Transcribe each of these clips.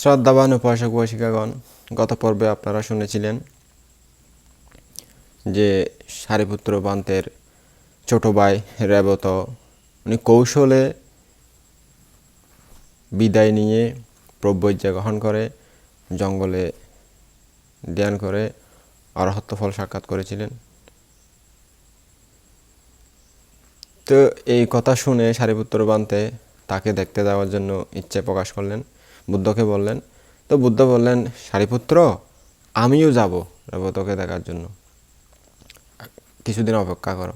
শ্রদ্ধাবান উপাসক উপাসিকাগণ গত পর্বে আপনারা শুনেছিলেন যে সারিপুত্র বান্তের ছোট ভাই রেবত উনি কৌশলে বিদায় নিয়ে প্রব্যজ্ঞা গ্রহণ করে, জঙ্গলে ধ্যান করে অরহত্ব ফল সাক্ষাৎ করেছিলেন। তো এই কথা শুনে সারিপুত্র বান্তে তাকে দেখতে যাওয়ার জন্য ইচ্ছে প্রকাশ করলেন। বুদ্ধকে বললেন, তো বুদ্ধ বললেন, সারিপুত্র, আমিও যাব রেবতকে দেখার জন্য। কিছুদিন অপেক্ষা করো।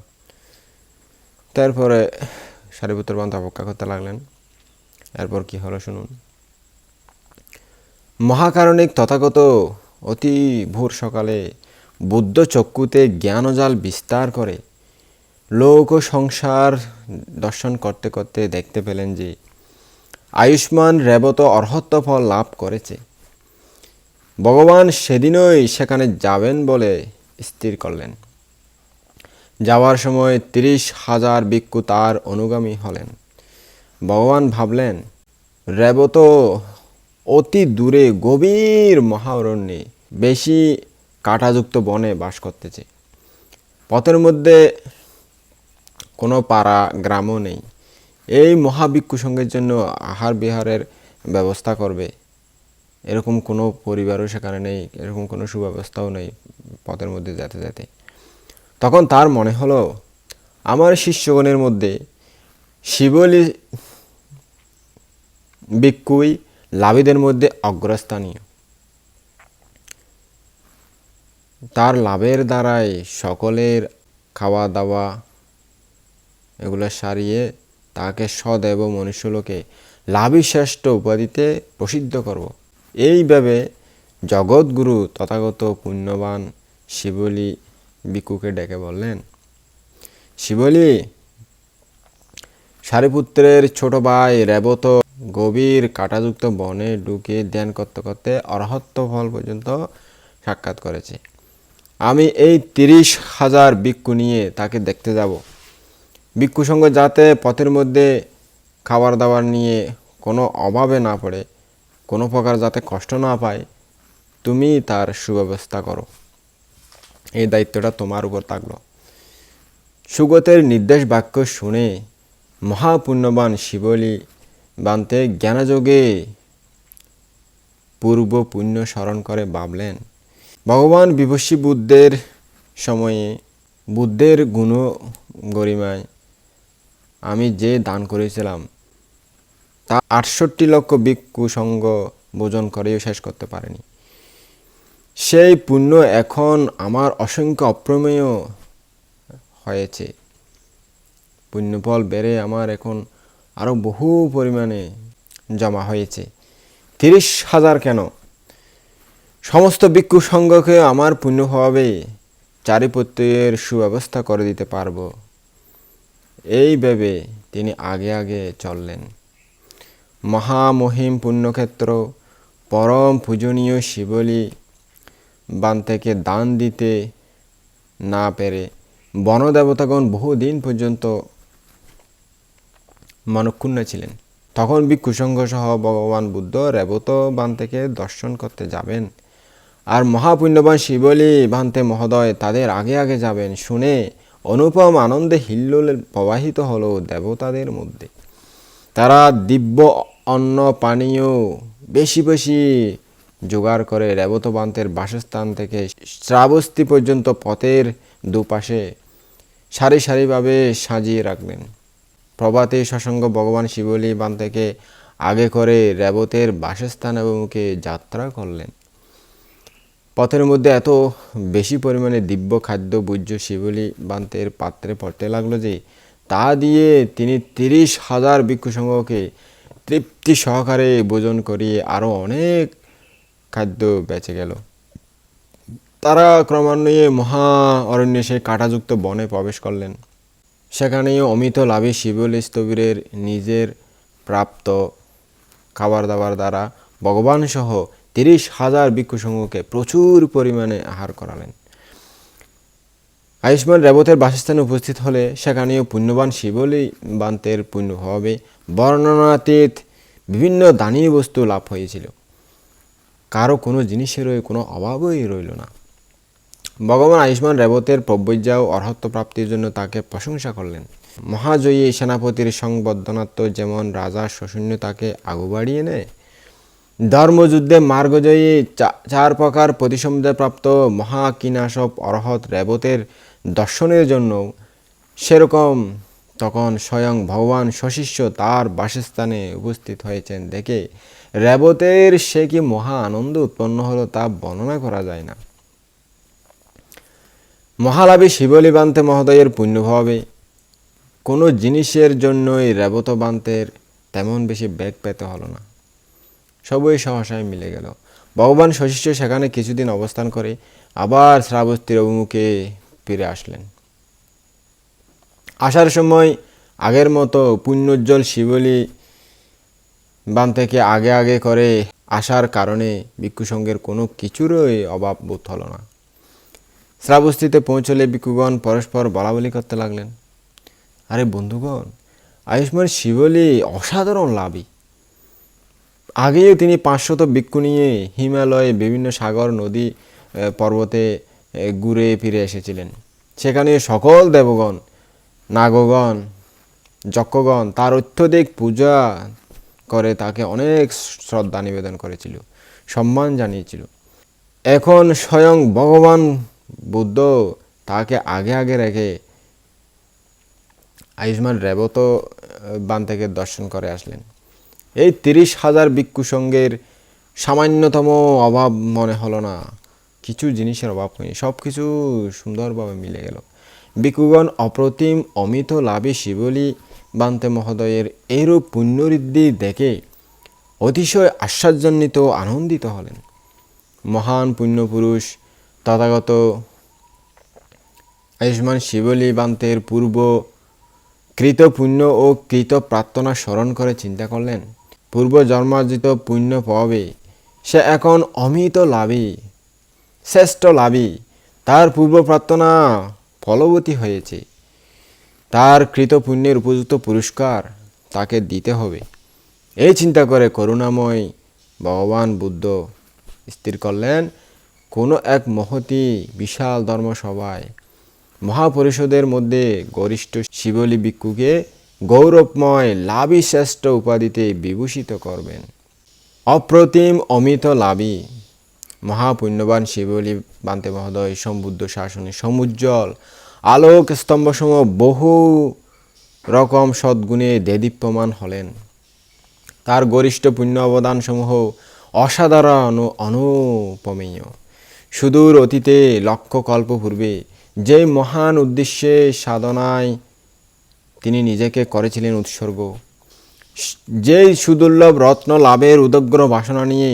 তারপরে সারিপুত্র বান্ত অপেক্ষা করতে লাগলেন। এরপর কি হলো শুনুন। মহাকারণিক তথাগত অতি ভোর সকালে বুদ্ধ চক্ষুতে জ্ঞানজাল বিস্তার করে লোক সংসার দর্শন করতে করতে দেখতে পেলেন যে আয়ুষ্মান রেবত অর্হত্ব ফল লাভ করেছে। ভগবান সেদিনই সেখানে যাবেন বলে স্থির করলেন। যাওয়ার সময় তিরিশ হাজার ভিক্ষু তার অনুগামী হলেন। ভগবান ভাবলেন, রেবত অতি দূরে গভীর মহারণ্যে বেশি কাঁটাযুক্ত বনে বাস করতেছে। পথের মধ্যে কোনো পাড়া, গ্রামও নেই। এই মহাভিক্ষু সঙ্গের জন্য আহার বিহারের ব্যবস্থা করবে। এরকম কোনো পরিবারও সেখানে নেই, এরকম কোনো সুব্যবস্থাও নেই পথের মধ্যে যেতে যেতে। তখন তার মনে হলো, আমার শিষ্যগণের মধ্যে শিবলি বিক্ষুই লাভীদের মধ্যে অগ্রস্থানীয়। তার লাভের দ্বারাই সকলের খাওয়া দাওয়া এগুলো সারিয়ে তাকে সদেব মনুষ্যলোকে লাভী শ্রেষ্ঠ উপাধিতে প্রসিদ্ধ করব। এইভাবে জগৎগুরু তথাগত পুণ্যবান শিবলি বিকুকে ডেকে বললেন, শিবলি, সারিপুত্রের ছোট ভাই রেবত গভীর কাঁটাযুক্ত বনে ঢুকে ধ্যান করতে করতে অরহত্ব ফল পর্যন্ত সাক্ষাৎ করেছে। আমি এই তিরিশ হাজার ভিক্ষু নিয়ে তাকে দেখতে যাব। ভিক্ষু সঙ্গে যাতে পথের মধ্যে খাবার দাবার নিয়ে কোনো অভাবে না পড়ে, কোনো প্রকার যাতে কষ্ট না পায়, তুমি তার সুব্যবস্থা করো। এই দায়িত্বটা তোমার উপর থাকল। সুগতের নির্দেশ বাক্য শুনে মহাপুণ্যবান শিবলি বান্তে জ্ঞানযোগে পূর্ব পুণ্য স্মরণ করে ভাবলেন, ভগবান বিভস্মী বুদ্ধের সময়ে বুদ্ধের গুণ গরিমায় আমি যে দান করেছিলাম, তা আটষট্টি লক্ষ ভিক্ষু সঙ্গ ভোজন করেও শেষ করতে পারেনি। সেই পুণ্য এখন আমার অসংখ্য অপ্রমেয় হয়েছে। পুণ্যফল বেড়ে আমার এখন আরও বহু পরিমাণে জমা হয়েছে। তিরিশ হাজার কেন? সমস্ত ভিক্ষু সঙ্গকে আমার পুণ্য হবে চারিপত্যের সুব্যবস্থা করে দিতে পারব। এই ভেবে তিনি আগে আগে চললেন। মহামহিম পুণ্যক্ষেত্র, পরম পূজনীয় শিবলী বান থেকে দান দিতে না পেরে বনদেবতাগণ বহুদিন পর্যন্ত মনক্ষুণ্ণ ছিলেন। তখন ভিক্ষুসংঘ সহ ভগবান বুদ্ধ রেবত বান থেকে দর্শন করতে যাবেন আর মহাপুণ্যবান শিবলী ভান্তে মহোদয় তাদের আগে আগে যাবেন শুনে অনুপম আনন্দে হিল্লোল প্রবাহিত হলো দেবতাদের মধ্যে। তারা দিব্য অন্ন পানীয় বেশি বেশি জোগাড় করে রেবতবান্তের বাসস্থান থেকে শ্রাবস্তি পর্যন্ত পথের দুপাশে সারি সারিভাবে সাজিয়ে রাখলেন। প্রভাতে সসঙ্গ ভগবান শিবলি বান থেকে আগে করে রেবতের বাসস্থান অভিমুখে যাত্রা করলেন। পথের মধ্যে এত বেশি পরিমাণে দিব্য খাদ্য বুজ্য শিবলি বান্তের পাত্রে পড়তে লাগল যে, তা দিয়ে তিনি তিরিশ হাজার ভিক্ষুসংঘকে তৃপ্তি সহকারে ভোজন করিয়ে আরও অনেক খাদ্য বেঁচে গেল। তারা ক্রমান্বয়ে মহা অরণ্যে সেই কাঁটাযুক্ত বনে প্রবেশ করলেন। সেখানেই অমিত লাভী শিবল স্থবিরের নিজের প্রাপ্ত খাবার দাবার দ্বারা ভগবান সহ তিরিশ হাজার ভিক্ষুসংঘকে প্রচুর পরিমাণে আহার করালেন। আয়ুষ্মান রেবতের বাসস্থানে উপস্থিত হলে সেখানেও পুণ্যবান শিবলি বান্তের পুণ্যভাবে বর্ণনাতীত বিভিন্ন দানীয় বস্তু লাভ হয়েছিল। কারও কোনো জিনিসেরই কোনো অভাবই রইল না। ভগবান আয়ুষ্মান রেবতের প্রব্যজ্যা ও অর্হত্ব প্রাপ্তির জন্য তাকে প্রশংসা করলেন। মহাজয়ী সেনাপতির সংবর্ধনাত্ম যেমন রাজা শূন্য তাকে আগু বাড়িয়ে নেয় ধর্মযুদ্ধে মার্গজয়ী চার প্রকার প্রতিসম্পদাপ্রাপ্ত মহাকিনাসব অরহত রেবতের দর্শনের জন্য সেরকম তখন স্বয়ং ভগবান সশিষ্য তার বাসস্থানে উপস্থিত হয়েছেন দেখে রেবতের সে কি মহা আনন্দ উৎপন্ন হলো তা বর্ণনা করা যায় না। মহালাভী শিবলিবান্তে মহোদয়ের পুণ্যভাবে কোনো জিনিসের জন্যই রেবতবান্তের তেমন বেশি বেগ পেতে হলো না। সবই সহসায় মিলে গেল। ভগবান শশিষ্য সেখানে কিছুদিন অবস্থান করে আবার শ্রাবস্তীর অভিমুখে ফিরে আসলেন। আসার সময় আগের মতো পুণ্যোজ্জ্বল শিবলি বান থেকে আগে আগে করে আসার কারণে ভিক্ষু সঙ্গের কোনো কিছুরই অভাব বোধ হলো না। শ্রাবস্তিতে পৌঁছলে ভিক্ষুগণ পরস্পর বলাবলি করতে লাগলেন। আরে বন্ধুগণ, আয়ুষ্মান শিবলি অসাধারণ লাভী। আগেও তিনি পাঁচশত ভিক্ষু নিয়ে হিমালয়ে বিভিন্ন সাগর, নদী পর্বতে ঘুরে ফিরে এসেছিলেন। সেখানে সকল দেবগণ, নাগগণ, যক্ষগণ তার অত্যধিক পূজা করে তাকে অনেক শ্রদ্ধা নিবেদন করেছিল, সম্মান জানিয়েছিল। এখন স্বয়ং ভগবান বুদ্ধ তাকে আগে আগে রেখে আয়ুষ্মান রেবত বান থেকে দর্শন করে আসলেন। এই তিরিশ হাজার ভিক্ষু সঙ্গের সামান্যতম অভাব মনে হলো না। কিছু জিনিসের অভাব হয়নি সব কিছু সুন্দরভাবে মিলে গেল। ভিক্ষুগণ অপ্রতিম অমিত লাভে শিবলি বান্তে মহোদয়ের এরূপ পুণ্যঋদ্ধি দেখে অতিশয় আশ্চর্যান্বিত আনন্দিত হলেন। মহান পুণ্যপুরুষ, তথাগত আয়ুষ্মান শিবলি বান্তের পূর্ব কৃত পুণ্য ও কৃত প্রার্থনা স্মরণ করে চিন্তা করলেন পূর্ব জন্মার্জিত পুণ্য পাবে। সে এখন অমিত লাভী, শ্রেষ্ঠ লাভী। তার পূর্ব প্রার্থনা ফলবতী হয়েছে। তার কৃত পুণ্যের উপযুক্ত পুরস্কার তাকে দিতে হবে। এই চিন্তা করে করুণাময় ভগবান বুদ্ধ স্থির করলেন, কোনো এক মহতি বিশাল ধর্মসভায় মহাপরিষদের মধ্যে গরিষ্ঠ শিবলী ভিক্ষুকে গৌরবময় লাভী শ্রেষ্ঠ উপাধিতে বিভূষিত করবেন। অপ্রতিম অমিত লাভী মহাপুণ্যবান শিবলী বান্তে মহোদয় সম্বুদ্ধ শাসনে সমুজ্জ্বল, আলোক স্তম্ভসমূহ বহু রকম সদ্গুণে দেদীপ্যমান হলেন। তার গরিষ্ঠ পুণ্য অবদানসমূহ অসাধারণ ও অনুপমেয়। সুদূর অতীতে লক্ষ কল্প পূর্বে যে মহান উদ্দেশ্যে সাধনায় তিনি নিজেকে করেছিলেন উৎসর্গ। যেই সুদুর্লভ রত্ন লাভের উদগ্র বাসনা নিয়ে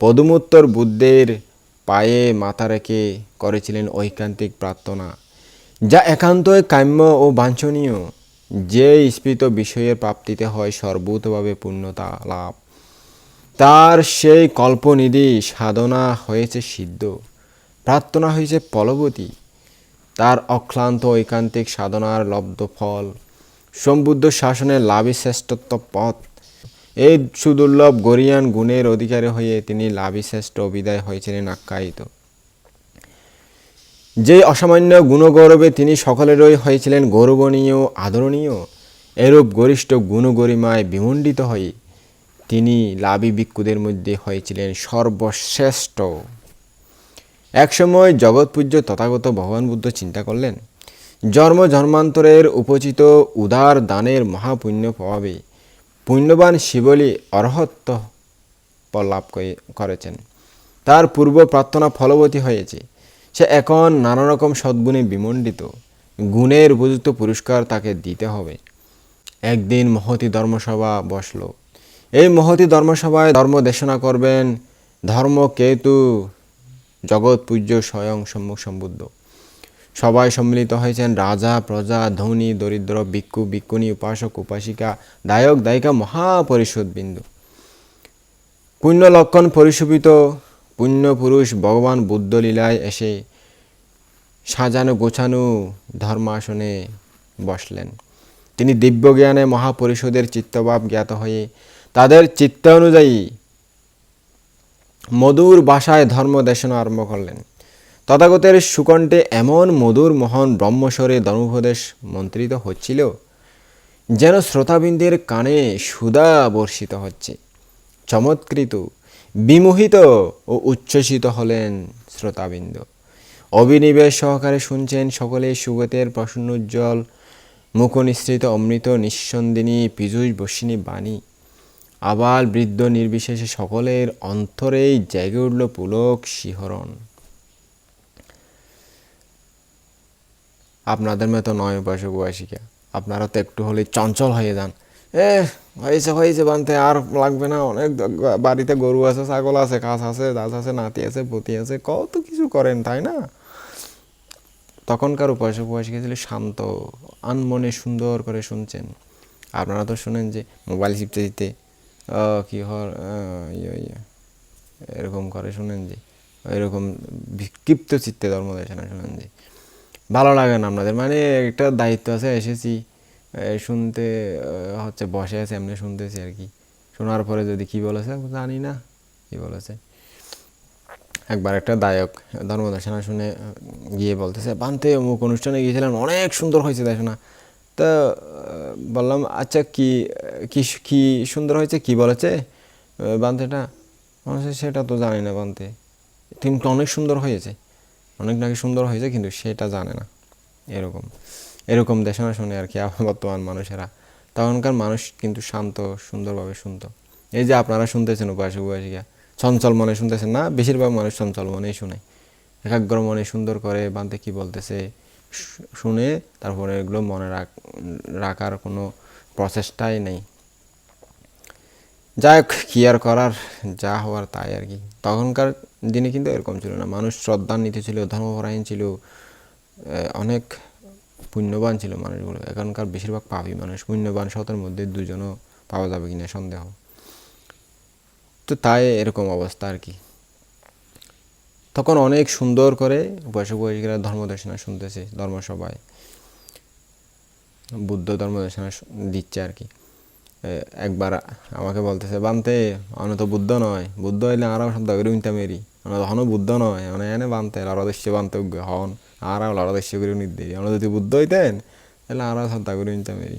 পদুমোত্তর বুদ্ধের পায়ে মাথা রেখে করেছিলেন ঐকান্তিক প্রার্থনা, যা একান্তই কাম্য ও বাঞ্ছনীয়। যে স্ফীত বিষয়ের প্রাপ্তিতে হয় সর্বতভাবে পূর্ণতা লাভ। তার সেই কল্পনিধি সাধনা হয়েছে সিদ্ধ। প্রার্থনা হয়েছে ফলবতী। তার অক্লান্ত ঐকান্তিক সাধনার লব্ধ ফল সম্বুদ্ধ শাসনের লাভী শ্রেষ্ঠত্ব পথ। এই সুদুর্লভ গরিয়ান গুণের অধিকারী হয়ে তিনি লাভী শ্রেষ্ঠ অভিদায় হয়েছিলেন আখ্যায়িত। যে অসামান্য গুণগৌরবে তিনি সকলেরই হয়েছিলেন গৌরবনীয়, আদরণীয়, এরূপ গরিষ্ঠ গুণগরিমায় বিমণ্ডিত হয়ে তিনি লাভী ভিক্ষুদের মধ্যে হয়েছিলেন সর্বশ্রেষ্ঠ। একসময় জগৎপূজ্য তথাগত ভগবান বুদ্ধ চিন্তা করলেন জন্ম জন্মান্তরের উপচিত উদার দানের মহাপুণ্য প্রভাবে পুণ্যবান শিবলি অর্হত্ব লাভ করে- করেছেন। তার পূর্ব প্রার্থনা ফলবতী হয়েছে। সে এখন নানা রকম সদ্গুণে বিমণ্ডিত। গুণের উপযুক্ত পুরস্কার তাকে দিতে হবে। একদিন মহতি ধর্মসভা বসল। এই মহতি ধর্মসভায় ধর্ম দেশনা করবেন ধর্মকেতু জগৎ পূজ্য স্বয়ং সম্মুখ সম্বুদ্ধ। সবাই সম্মিলিত হয়েছেন রাজা, প্রজা, ধনী, দরিদ্র, ভিক্ষু, ভিক্ষুণী, উপাসক, উপাসিকা, দায়ক, দায়িকা মহাপরিষদ বিন্দু পুণ্য লক্ষণ পরিশোভিত, পুণ্য পুরুষ, ভগবান বুদ্ধ লীলায় এসে সাজানো, গোছানো ধর্মাসনে বসলেন। তিনি দিব্যজ্ঞানে মহাপরিষদের চিত্তভাব জ্ঞাত হয়ে তাদের চিত্ত অনুযায়ী মধুর ভাষায় ধর্ম দেশনা আরম্ভ করলেন। তথাগতের সুকণ্ঠে এমন মধুর মহান ব্রহ্মস্বরে ধর্মোপদেশ মন্ত্রিত হচ্ছিল, যেন শ্রোতাবিন্দের কানে সুধা বর্ষিত হচ্ছে। চমৎকৃত, বিমোহিত ও উচ্ছ্বসিত হলেন শ্রোতাবিন্দ। অবিনিবেশ সহকারে শুনছেন সকলে সুগতের প্রসন্নোজ্জ্বল, মুখনিসৃত অমৃত নিঃসন্দিনী পীযুষ বর্ষিনী বাণী। আবার বৃদ্ধ নির্বিশেষে সকলের অন্তরেই জেগে উঠল পুলক শিহরণ। আপনাদের মতো নয় উপাসক উপাসিকা আপনারা তো একটু হলে চঞ্চল হয়ে যান। এ হয়েছে হয়েছে, বানতে আর লাগবে না। অনেক বাড়িতে গরু আছে, ছাগল আছে কাছ আছে দাস আছে, নাতি আছে, পতি আছে, কত কিছু করেন, তাই না? তখনকার উপাসিকা ছিল শান্ত, আনমনে সুন্দর করে শুনছেন, আপনারা তো শুনেন যে মোবাইল চিপতে দিতে কি হর ইয়ে ইয়ে এরকম করে শুনেন যে, এরকম বিক্ষিপ্ত চিত্তে ধর্ম দেশনা শুনেন যে। ভালো লাগে না আপনাদের। মানে একটা দায়িত্ব আছে এসেছি শুনতে হচ্ছে বসে আছে এমনি শুনতেছি আর কি। শোনার পরে যদি কি বলেছে জানি না কি বলেছে। একবার একটা দায়ক ধর্মদর্শনা শুনে গিয়ে বলতেছে বানতে অমুক অনুষ্ঠানে গিয়েছিলাম অনেক সুন্দর হয়েছে দেশনা তা আহ, বললাম আচ্ছা কি কি সুন্দর হয়েছে কি বলেছে বানতেটা? বলছে, সেটা তো জানি না বানতে। কিন্তু অনেক সুন্দর হয়েছে। অনেক নাকি সুন্দর হয়েছে, কিন্তু সেটা জানে না। এরকম এরকম দেশনা শুনে আর কি বর্তমান মানুষেরা। তখনকার মানুষ কিন্তু শান্ত, সুন্দরভাবে শুনতো। এই যে আপনারা শুনতেছেন উপাসক উপাসিকা চঞ্চল মনে শুনতেছেন না? বেশিরভাগ মানুষ চঞ্চল মনেই শুনে। একাগ্র মনে সুন্দর করে বানতে কি বলতেছে শুনে তারপরে এগুলো মনে রাখ, রাখার কোনো প্রচেষ্টাই নেই। যাই হোক, কি আর করার, যা হওয়ার তাই আর কি। তখনকার দিনে কিন্তু এরকম ছিল না। মানুষ শ্রদ্ধান্বিত ছিল, ধর্মপরায়ণ ছিল অনেক পুণ্যবান ছিল মানুষগুলো। এখনকার বেশিরভাগ পাপী মানুষ, পুণ্যবান শতের মধ্যে দুজনও পাওয়া যাবে কিনা সন্দেহ। তো তাই এরকম অবস্থা আর কি। তখন অনেক সুন্দর করে উপাসক উপাসিকারা ধর্মদর্শনা শুনতেছে, ধর্মসভায়। বুদ্ধ ধর্মদর্শনা দিচ্ছে আর কি। একবার আমাকে বলতেছে, বানতে অনে তো বুদ্ধ নয়। বুদ্ধ হইলে আরও শব্দ করে উনতে মেরি তখনও বুদ্ধ নয়। অনে এনে বানতে লড়দস্য বানতে উগ্র। হন, আর লড়দস্য করে উনি দেরি অনে যদি বুদ্ধ হইতেন, তাহলে আরও শব্দ করে উনতে মেরি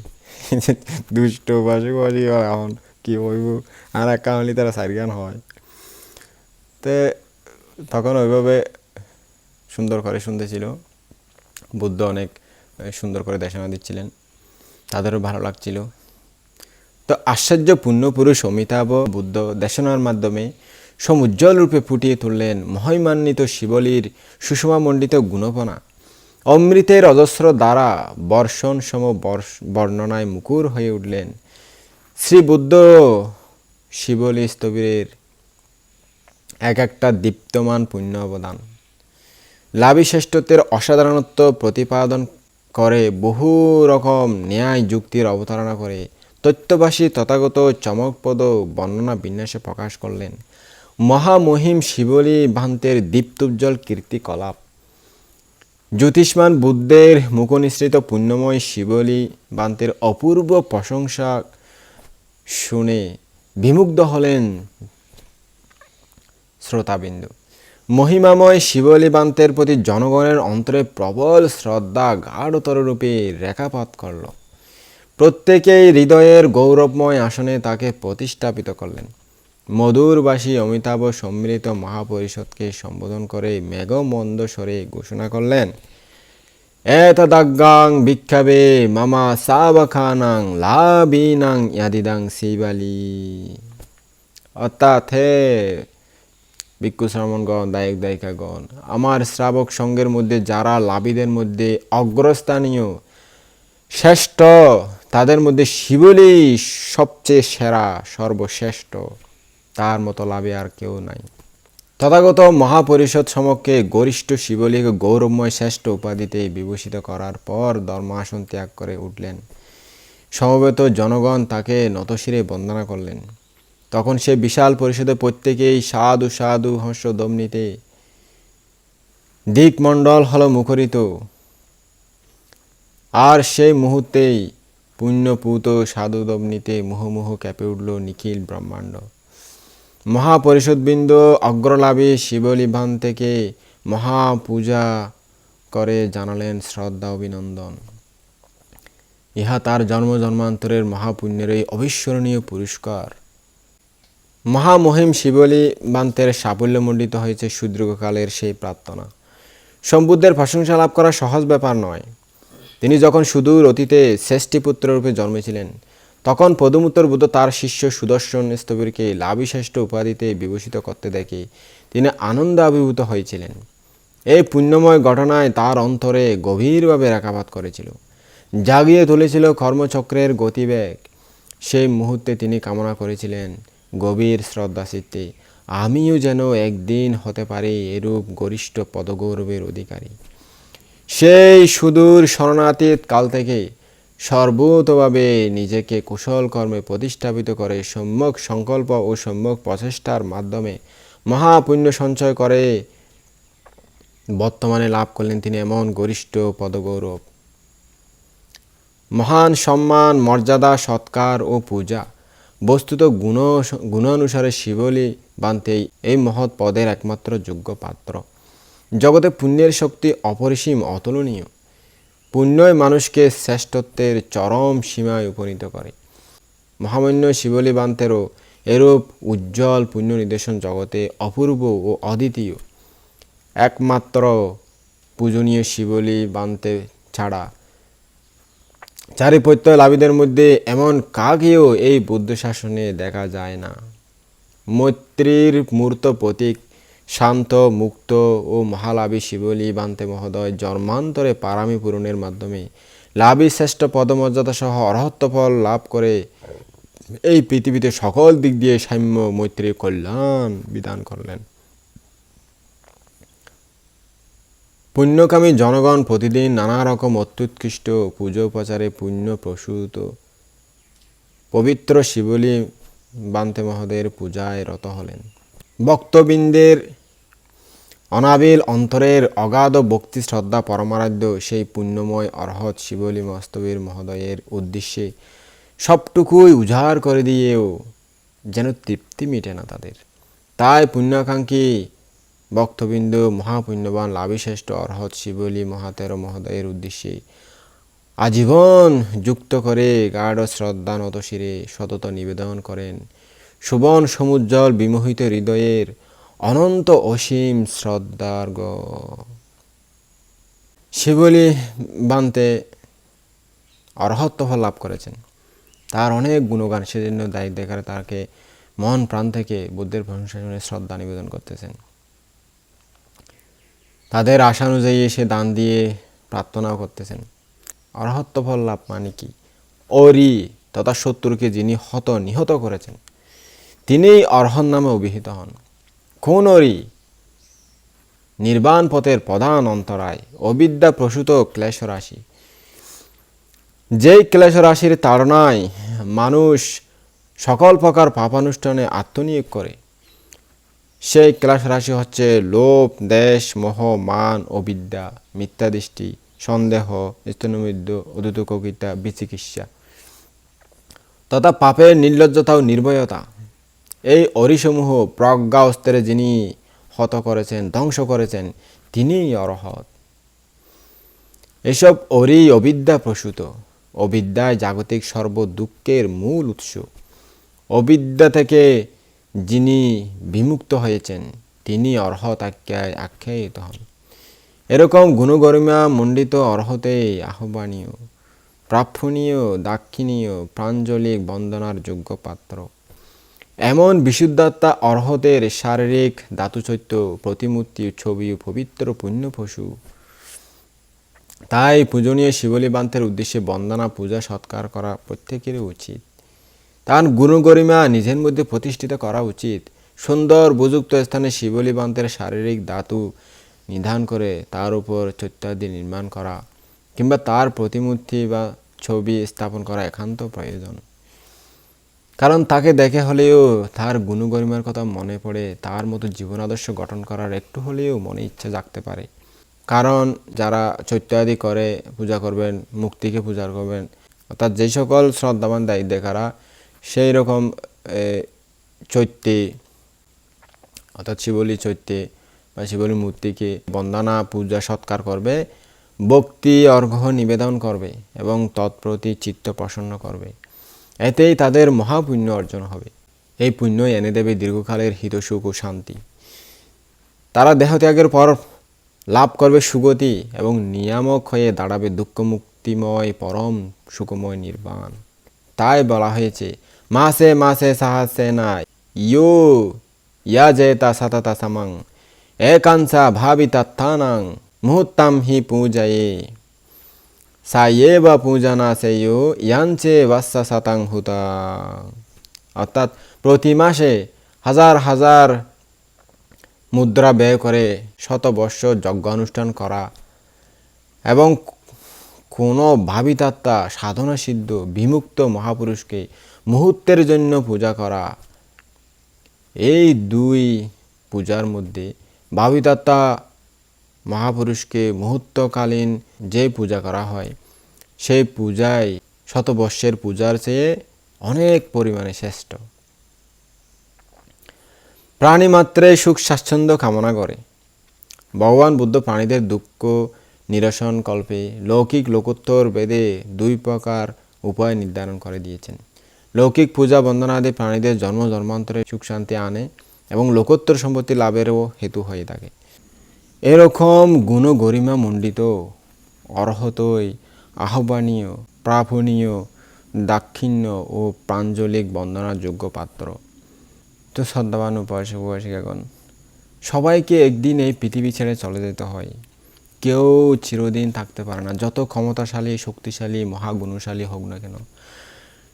দুষ্ট বাসি বাসি এখন কি হইব আর এক কামলি তারা সারিগান হয়। তে তখন ওইভাবে সুন্দর করে শুনতেছিল বুদ্ধ অনেক সুন্দর করে দেশনা দিচ্ছিলেন। তাদেরও ভালো লাগছিল। তো আশ্চর্য পুণ্যপুরুষ অমিতাভ বুদ্ধ দেশনার মাধ্যমে সমুজ্জ্বল রূপে ফুটিয়ে তুললেন মহিমান্বিত শিবলির সুষমামণ্ডিত গুণপনা। অমৃতের অজস্র দ্বারা বর্ষণ সম বর্ণনায় মুকুর হয়ে উঠলেন। শ্রী বুদ্ধ শিবলী স্থবিরের এক একটা দীপ্তমান পুণ্য অবদান। লাভী শ্রেষ্ঠত্বের অসাধারণত্ব প্রতিপাদন করে বহু রকম ন্যায় যুক্তির অবতারণা করে তত্ত্ববাসী তথাগত চমকপদ বর্ণনা বিন্যাসে প্রকাশ করলেন। মহামহিম শিবলী ভান্তের দীপ্তোজ্জ্বল কীর্তিকলাপ। জ্যোতিষ্মান বুদ্ধের মুখনিসৃত পুণ্যময় শিবলী বান্তের অপূর্ব প্রশংসা শুনে বিমুগ্ধ হলেন শ্রোতাবিন্দু। মহিমাময় শিবলিবান্তের প্রতি জনগণের অন্তরে প্রবল শ্রদ্ধা গাঢ়তর রূপে রেখাপাত করল। প্রত্যেকেই হৃদয়ের গৌরবময় আসনে তাকে প্রতিষ্ঠাপিত করলেন। মধুরবাসী অমিতাভ সম্মিলিত মহাপরিষদকে সম্বোধন করে মেঘমন্দ স্বরে ঘোষণা করলেন এতদাজ্ঞাং ভিক্ষাবে মামা সাবখানাং লাভিনাং ইয়াদিদাং শিবালি। অর্থাৎ হে ভিক্ষু শ্রমণগণ দায়ক দায়িকাগণ, আমার শ্রাবক সঙ্গের মধ্যে যারা লাভীদের মধ্যে অগ্রস্থানীয়, শ্রেষ্ঠ, তাদের মধ্যে শিবলি সবচেয়ে সেরা, সর্বশ্রেষ্ঠ। তার মতো লাভে আর কেউ নাই। তথাগত মহাপরিষদ সমক্ষে গরিষ্ঠ শিবলিকে গৌরবময় শ্রেষ্ঠ উপাধিতে বিভূষিত করার পর ধর্মাসন ত্যাগ করে উঠলেন। সমবেত জনগণ তাকে নতশিরে বন্দনা করলেন। তখন সে বিশাল পরিষদে প্রত্যেকেই সাধু সাধু হর্ষ দমনিতে দিকমণ্ডল হল মুখরিত আর সেই মুহূর্তেই পুণ্যপূত সাধু দমনিতে মুহুমুহু কেঁপে উঠল নিখিল ব্রহ্মাণ্ড। মহাপরিষদবৃন্দ অগ্রলাভী শিবলী ভান থেকে মহাপূজা করে জানালেন শ্রদ্ধা অভিনন্দন। ইহা তার জন্ম জন্মান্তরের মহাপুণ্যের এই অবিস্মরণীয় পুরস্কার। মহামহিম শিবলী বান্তের সাফল্যমণ্ডিত হয়েছে সুদীর্ঘকালের সেই প্রার্থনা। সম্বুদ্ধের প্রশংসা লাভ করা সহজ ব্যাপার নয়। তিনি যখন সুদূর অতীতে শ্রেষ্ঠী পুত্ররূপে জন্মেছিলেন তখন পদমুত্তর বুদ্ধ তার শিষ্য সুদর্শন স্থবিরকে লাভিশ্রেষ্ঠ উপাধিতে বিভূষিত করতে দেখে তিনি আনন্দ আবির্ভূত হয়েছিলেন। এই পুণ্যময় ঘটনায় তার অন্তরে গভীরভাবে রেখাপাত করেছিল। জাগিয়ে তুলেছিল কর্মচক্রের গতিবেগ। সেই মুহূর্তে তিনি কামনা করেছিলেন, গভীর শ্রদ্ধা চিত্তে আমিও যেন একদিন হতে পারি এরূপ গরিষ্ঠ পদগৌরবের অধিকারী। সেই সুদূর শরণাতীত কাল থেকে সর্বতভাবে নিজেকে কুশল কর্মে প্রতিষ্ঠাপিত করে, সম্যক সংকল্প ও সম্যক প্রচেষ্টার মাধ্যমে মহাপুণ্য সঞ্চয় করে। বর্তমানে লাভ করলেন তিনি এমন গরিষ্ঠ পদগৌরব। মহান সম্মান, মর্যাদা, সৎকার ও পূজা বস্তুত গুণ, গুণানুসারে শিবলি বানতেই এই মহৎ পদের একমাত্র যোগ্য পাত্র। জগতে পুণ্যের শক্তি অপরিসীম, অতুলনীয়। পুণ্যই মানুষকে শ্রেষ্ঠত্বের চরম সীমায় উপনীত করে। মহামান্য শিবলী বান্তেরও এরূপ উজ্জ্বল পুণ্য নির্দেশন জগতে অপূর্ব ও অদ্বিতীয়। একমাত্র পূজনীয় শিবলী বান্তে ছাড়া চারিপত্য লাভীদের মধ্যে এমন কাকেও এই বুদ্ধ শাসনে দেখা যায় না। মৈত্রীর মূর্ত প্রতীক শান্ত, মুক্ত ও মহালাভী শিবলী বান্তে মহোদয় জন্মান্তরে পারামি পূরণের মাধ্যমে লাভী শ্রেষ্ঠ পদমর্যাদা সহ অরহত্ব ফল লাভ করে এই পৃথিবীতে সকল দিক দিয়ে সাম্য মৈত্রীর কল্যাণ বিধান করলেন। পুণ্যকামী জনগণ প্রতিদিন নানা রকম অত্যুৎকৃষ্ট পুজো উপচারে পুণ্য প্রসূত পবিত্র শিবলী বান্তে মহোদয়ের পূজায় রত হলেন। ভক্তবৃন্দের অনাবিল অন্তরের অগাধ ভক্তি, শ্রদ্ধা, পরমারাধ্য, সেই পুণ্যময় অরহৎ শিবলী মস্তবীর মহোদয়ের উদ্দেশ্যে সবটুকুই উজাড় করে দিয়েও যেন তৃপ্তি মিটে না তাদের। তাই পুণ্যাকাঙ্ক্ষী ভক্তবৃন্দ, মহাপুণ্যবান, লাভিশ্রেষ্ঠ, অরহৎ শিবলী মহাতের মহোদয়ের উদ্দেশ্যে আজীবন যুক্ত করে গাঢ় শ্রদ্ধা শিরে সতত নিবেদন করেন সুবন সমুজ্জ্বল বিমোহিত হৃদয়ের অনন্ত অসীম শ্রদ্ধার গ। শিবলী বান্তে অরহত্ব লাভ করেছেন। তার অনেক গুণগান সেজন্য দায়ী দেখার তাকে মন প্রাণ থেকে বুদ্ধের প্রশংসনে শ্রদ্ধা নিবেদন করতেছেন। তাদের আশানুযায়ী এসে দান দিয়ে প্রার্থনাও করতেছেন। অরহত্ব লাভ মানে কি? অরি তথা শত্রুকে যিনি হত নিহত করেছেন। তিনিই অর্হন নামে অভিহিত হন। কোন নির্বাণ পথের প্রধান অন্তরায় অবিদ্যা প্রসূত ক্লেশ রাশি। যেই ক্লেশ রাশির তাড়নায় মানুষ সকল প্রকার পাপানুষ্ঠানে আত্মনিয়োগ করে, সেই ক্লাস রাশি হচ্ছে লোভ, দেশ, মোহ, মান, অবিদ্যা, মিথ্যাদৃষ্টি, সন্দেহ স্তনমিদ্য অদুতকিতা বিচিকিৎসা। তথা পাপের নির্লজ্জতা ও নির্ভয়তা। এই অরিসমূহ প্রজ্ঞা অস্ত্রে যিনি হত করেছেন, ধ্বংস করেছেন, তিনিই অরহৎ এসব অরি অবিদ্যা প্রসূত। অবিদ্যায় জাগতিক সর্ব দুঃখের মূল উৎস। অবিদ্যা থেকে যিনি বিমুক্ত হয়েছেন, তিনি অর্হত আখ্যায় আখ্যায়িত হন। এরকম গুণগরিমা মণ্ডিত অর্হতে আহ্বানীয় প্রার্থনীয় দাক্ষিণীয়, প্রাঞ্জলিক বন্দনার যোগ্য পাত্র। এমন বিশুদ্ধাত্মা অর্হতের শারীরিক ধাতুচৈত্য, প্রতিমূর্তি, ছবি, পবিত্র পুণ্য পশু। তাই পূজনীয় শিবলী বান্তের উদ্দেশ্যে বন্দনা পূজা সৎকার করা প্রত্যেকেরই উচিত। তার গুণগরিমা নিজের মধ্যে প্রতিষ্ঠিত করা উচিত। সুন্দর উপযুক্ত স্থানে শিবলী বান্তের শারীরিক ধাতু নিধান করে তার উপর চৈত্যাদি নির্মাণ করা কিংবা তার প্রতিমূর্তি বা ছবি স্থাপন করা একান্ত প্রয়োজন। কারণ তাকে দেখে হলেও তার গুণগরিমার কথা মনে পড়ে, তার মতো জীবন আদর্শ গঠন করার একটু হলেও মনে ইচ্ছা জাগতে পারে। কারণ যারা চৈত্যাদি করে, পূজা করবেন, মুক্তিকে পূজা করবেন, অর্থাৎ যে সকল শ্রদ্ধাবান দায়ী দেখারা, সেই রকম চৈত্যে অর্থাৎ শিবলী চৈত্যে বা শিবলী মূর্তিকে বন্দনা, পূজা, সৎকার করবে, ভক্তি, অর্ঘ্য নিবেদন করবে এবং তৎপ্রতি চিত্ত প্রসন্ন করবে। এতেই তাদের মহাপুণ্য অর্জন হবে। এই পুণ্য এনে দেবে দীর্ঘকালের হিতসুখ ও শান্তি। তারা দেহত্যাগের পর লাভ করবে সুগতি এবং নিয়ামক হয়ে দাঁড়াবে দুঃখমুক্তিময়, পরম সুখময় নির্বাণ। তাই বলা হয়েছে, মাসে মাসে সাহাসে না ইয়ো ইয়া জেতা সাতাতা সামাং। একাংসা ভাবি তাত্থানাং। মুহূর্তাম হি পূজায়ে। সায়ে বা পূজানা সেয়ো ইয়াঞ্চে বাস্সা সাতাং হুতা অর্থাৎ প্রতি মাসে হাজার হাজার মুদ্রা ব্যয় করে শতবর্ষ যজ্ঞ অনুষ্ঠান করা এবং কোনো ভাবিতাত্মা সাধনা সিদ্ধ বিমুক্ত মহাপুরুষকে মুহূর্তের জন্য পূজা করা এই দুই পূজার মধ্যে ভাবিতাত্মা মহাপুরুষকে মুহূর্তকালীন যে পূজা করা হয়, সেই পূজায় শতবর্ষের পূজার চেয়ে অনেক পরিমাণে শ্রেষ্ঠ। প্রাণী মাত্রে সুখ স্বাচ্ছন্দ্য কামনা করে। ভগবান বুদ্ধ প্রাণীদের দুঃখ, নিরসন কল্পে লৌকিক লোকোত্তর বেদে দুই প্রকার উপায় নির্ধারণ করে দিয়েছেন। লৌকিক পূজা বন্দনাদি প্রাণীদের জন্ম, জন্মান্তরে সুখ শান্তি আনে এবং লোকোত্তর সম্পত্তি লাভেরও হেতু হয়ে থাকে। এরকম গুণ গরিমা মণ্ডিত, অর্হতই আহ্বানীয় প্রাপণীয় দাক্ষিণ্য ও প্রাঞ্জলিক বন্দনার যোগ্য পাত্র। তো শ্রদ্ধাবান উপাসক উপাসিকাগণ সবাইকে একদিন এই পৃথিবী ছেড়ে চলে যেতে হয়। কেউ চিরদিন থাকতে পারে না, যত ক্ষমতাশালী, শক্তিশালী, মহাগুণশালী হোক না কেন।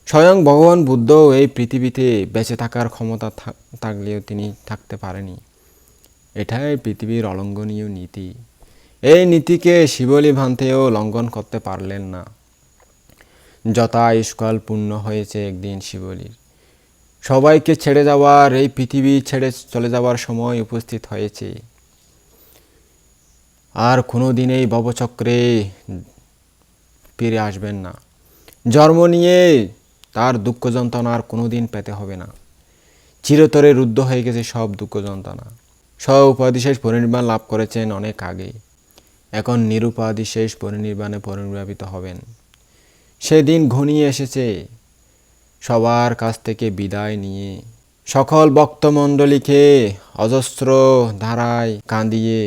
স্বয়ং ভগবান বুদ্ধ এই পৃথিবীতে বেঁচে থাকার ক্ষমতা থাক- থাকলেও তিনি থাকতে পারেনি। এটাই পৃথিবীর অলঙ্ঘনীয় নীতি। এই নীতিকে শিবলী ভান্তেও লঙ্ঘন করতে পারলেন না। যথা ইস্কাল পূর্ণ হয়েছে একদিন শিবলীর। সবাইকে ছেড়ে যাওয়ার, এই পৃথিবী ছেড়ে চলে যাওয়ার সময় উপস্থিত হয়েছে। আর কোনো দিন এই ফিরে আসবেন না। জন্ম নিয়ে তার দুঃখ যন্ত্রণা আর কোনো দিন পেতে হবে না। চিরতরে রুদ্ধ হয়ে গেছে সব দুঃখ যন্ত্রণা। সব উপাধিশেষ পরিনির্বাণ লাভ করেছেন অনেক আগে এখন নিরুপাধিশেষ পরিনির্বাণে পরিনির্বাপিত হবেন। সেদিন ঘনিয়ে এসেছে সবার কাছ থেকে বিদায় নিয়ে। সকল ভক্তমণ্ডলীকে অজস্র ধারায় কাঁদিয়ে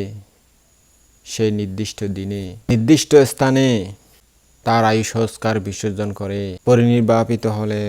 সেই নির্দিষ্ট দিনে, নির্দিষ্ট স্থানে তার আয়ু সংস্কার বিসর্জন করে পরিনির্বাপিত হলে